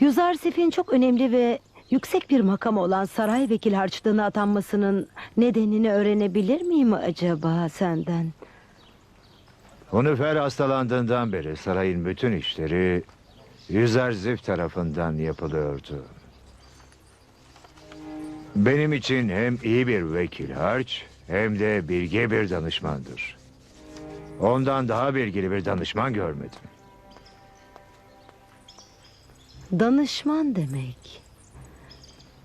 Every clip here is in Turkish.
Yüzarsif'in çok önemli ve yüksek bir makam olan saray vekil harçlığına atanmasının nedenini öğrenebilir miyim acaba senden? Hunifer hastalandığından beri sarayın bütün işleri Yüzer Zif tarafından yapılıyordu. Benim için hem iyi bir vekil harç hem de bilge bir danışmandır. Ondan daha bilgili bir danışman görmedim. Danışman demek.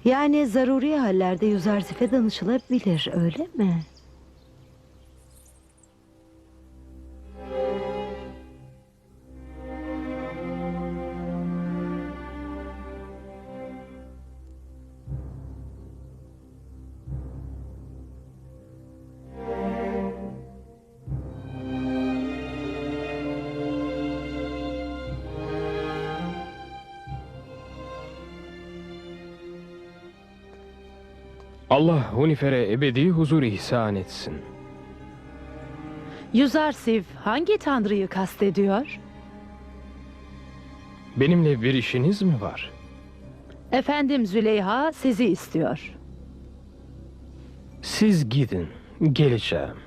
Yani zaruri hallerde Yüzarsif'e danışılabilir öyle mi? Allah Hunifer'e ebedi huzur ihsan etsin. Yüzarsif hangi tanrıyı kastediyor? Benimle bir işiniz mi var? Efendim Züleyha sizi istiyor. Siz gidin, geleceğim.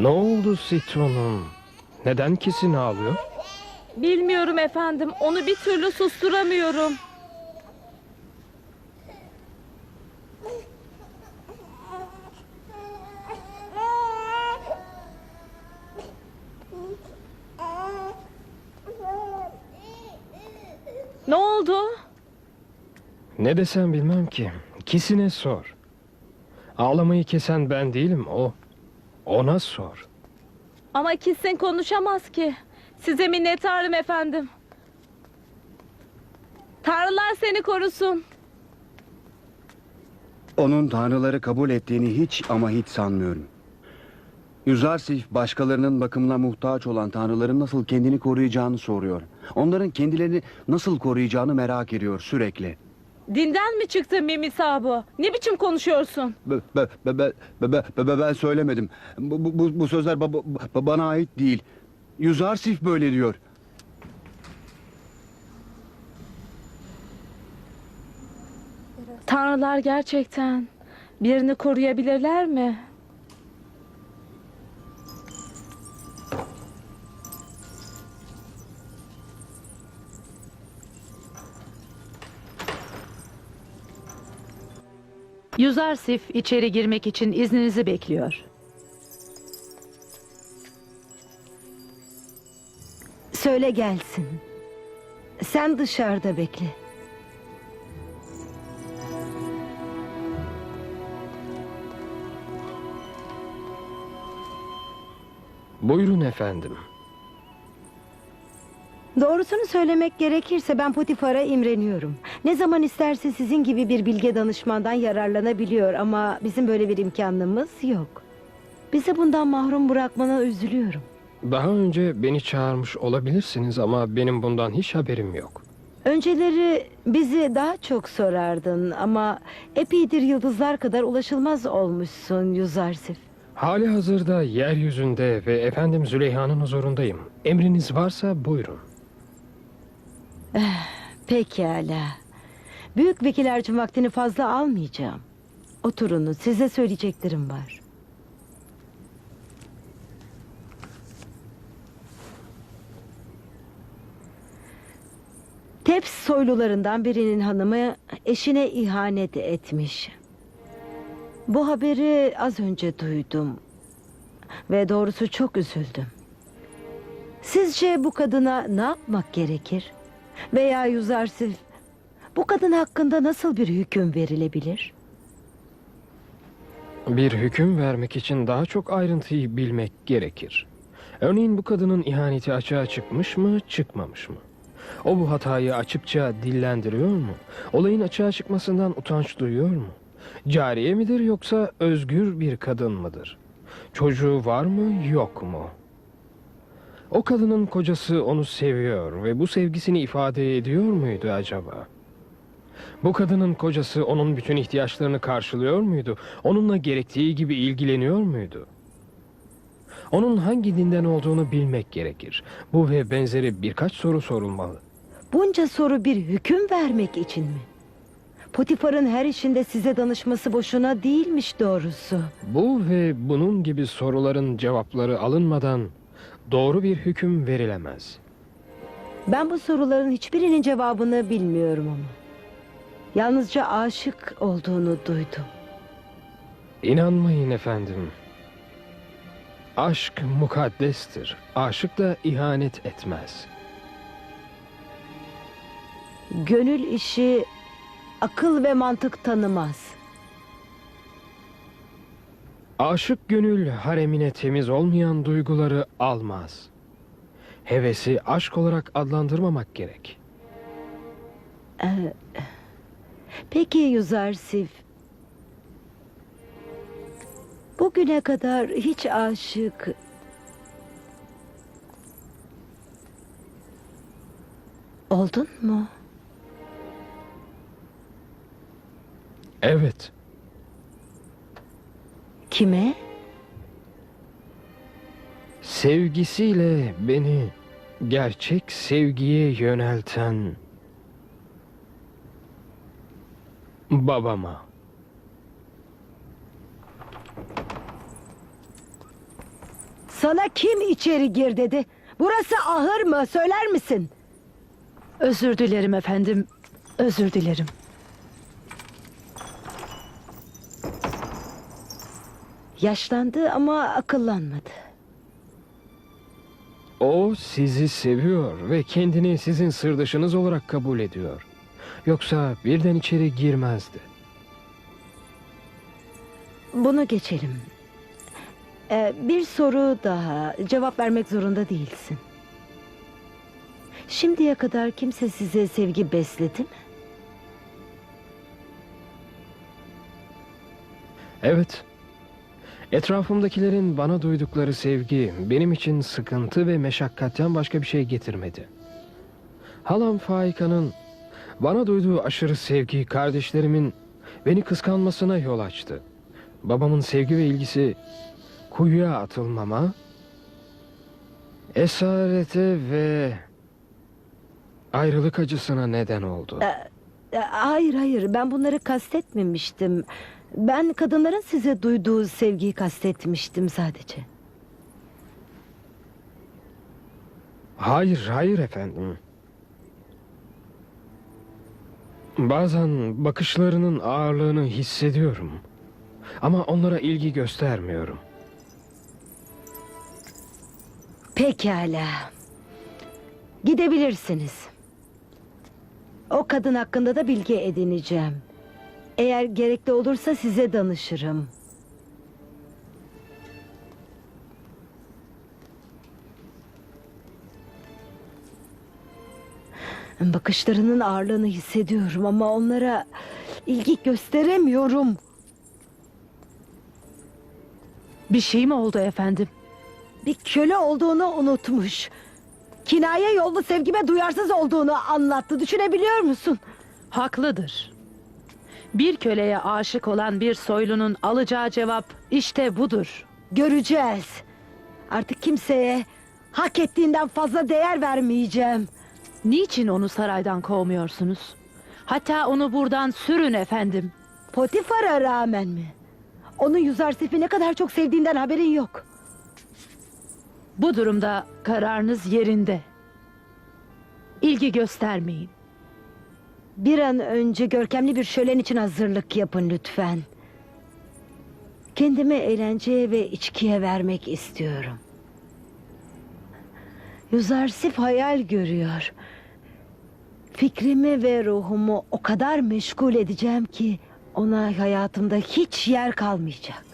Ne oldu Citron'um? Neden kesin ağlıyor? Bilmiyorum efendim. Onu bir türlü susturamıyorum. Ne oldu? Ne desem bilmem ki. İkisine sor. Ağlamayı kesen ben değilim o. Ona sor. Ama kesin konuşamaz ki. Size minnettarım efendim. Tanrılar seni korusun. Onun tanrıları kabul ettiğini hiç ama hiç sanmıyorum. Yüzarsif başkalarının bakımına muhtaç olan tanrıların nasıl kendini koruyacağını soruyor. Onların kendilerini nasıl koruyacağını merak ediyor sürekli. Dinden mi çıktı Mimi Sabu? Ne biçim konuşuyorsun? Be, be, be, be, be, be- be- ben söylemedim. Bu, bu- bu, bu sözler ba- ba- bana ait değil. Yüzarsif böyle diyor. Tanrılar gerçekten birini koruyabilirler mi? Yüzarsif içeri girmek için izninizi bekliyor. Söyle gelsin. Sen dışarıda bekle. Buyurun efendim. Doğrusunu söylemek gerekirse ben Potifar'a imreniyorum. Ne zaman isterse sizin gibi bir bilge danışmandan yararlanabiliyor ama bizim böyle bir imkanımız yok. Bizi bundan mahrum bırakmana üzülüyorum. Daha önce beni çağırmış olabilirsiniz ama benim bundan hiç haberim yok. Önceleri bizi daha çok sorardın ama epeydir yıldızlar kadar ulaşılmaz olmuşsun Yüzarsif. Hali hazırda yeryüzünde ve efendim Züleyha'nın huzurundayım. Emriniz varsa buyurun. Pekala. Büyük vekil harcın vaktini fazla almayacağım. Oturunuz size söyleyeceklerim var. Teps soylularından birinin hanımı eşine ihanet etmiş. Bu haberi az önce duydum. Ve doğrusu çok üzüldüm. Sizce bu kadına ne yapmak gerekir? Veya Yüzarsif bu kadın hakkında nasıl bir hüküm verilebilir? Bir hüküm vermek için daha çok ayrıntıyı bilmek gerekir. Örneğin bu kadının ihaneti açığa çıkmış mı, çıkmamış mı? O bu hatayı açıkça dillendiriyor mu? Olayın açığa çıkmasından utanç duyuyor mu? Cariye midir yoksa özgür bir kadın mıdır? Çocuğu var mı, yok mu? O kadının kocası onu seviyor ve bu sevgisini ifade ediyor muydu acaba? Bu kadının kocası onun bütün ihtiyaçlarını karşılıyor muydu? Onunla gerektiği gibi ilgileniyor muydu? Onun hangi dinden olduğunu bilmek gerekir. Bu ve benzeri birkaç soru sorulmalı. Bunca soru bir hüküm vermek için mi? Potifar'ın her işinde size danışması boşuna değilmiş doğrusu. Bu ve bunun gibi soruların cevapları alınmadan doğru bir hüküm verilemez. Ben bu soruların hiçbirinin cevabını bilmiyorum ama. Yalnızca aşık olduğunu duydum. İnanmayın efendim. Aşk mukaddestir. Aşık da ihanet etmez. Gönül işi akıl ve mantık tanımaz. Aşık gönül haremine temiz olmayan duyguları almaz. Hevesi aşk olarak adlandırmamak gerek. Peki Yuzarsif. Bugüne kadar hiç aşık... Oldun mu? Evet, Kime? sevgisiyle beni gerçek sevgiye yönelten babama. Sana kim içeri gir dedi? Burası ahır mı? Söyler misin? Özür dilerim efendim. Özür dilerim. Yaşlandı ama akıllanmadı. O sizi seviyor ve kendini sizin sırdaşınız olarak kabul ediyor. Yoksa birden içeri girmezdi. Bunu geçelim. Ee, bir soru daha. Cevap vermek zorunda değilsin. Şimdiye kadar kimse size sevgi besledi mi? Evet. Etrafımdakilerin bana duydukları sevgi benim için sıkıntı ve meşakkatten başka bir şey getirmedi. Halam Faika'nın bana duyduğu aşırı sevgi kardeşlerimin beni kıskanmasına yol açtı. Babamın sevgi ve ilgisi kuyuya atılmama, esarete ve ayrılık acısına neden oldu. Ee, Hayır hayır ben bunları kastetmemiştim. Ben kadınların size duyduğu sevgiyi kastetmiştim sadece. Hayır, hayır efendim. Bazen bakışlarının ağırlığını hissediyorum. Ama onlara ilgi göstermiyorum. Pekala. Gidebilirsiniz. O kadın hakkında da bilgi edineceğim. Eğer gerekli olursa size danışırım. Bakışlarının ağırlığını hissediyorum ama onlara ilgi gösteremiyorum. Bir şey mi oldu efendim? Bir köle olduğunu unutmuş. Kinaye yollu sevgime duyarsız olduğunu anlattı. Düşünebiliyor musun? Haklıdır. Bir köleye aşık olan bir soylunun alacağı cevap işte budur. Göreceğiz. Artık kimseye hak ettiğinden fazla değer vermeyeceğim. Niçin onu saraydan kovmuyorsunuz? Hatta onu buradan sürün efendim. Potifar'a rağmen mi? Onun Yuzarsif'i ne kadar çok sevdiğinden haberin yok. Bu durumda kararınız yerinde. İlgi göstermeyin. Bir an önce görkemli bir şölen için hazırlık yapın lütfen. Kendimi eğlenceye ve içkiye vermek istiyorum. Yuzarsif hayal görüyor. Fikrimi ve ruhumu o kadar meşgul edeceğim ki ona hayatımda hiç yer kalmayacak.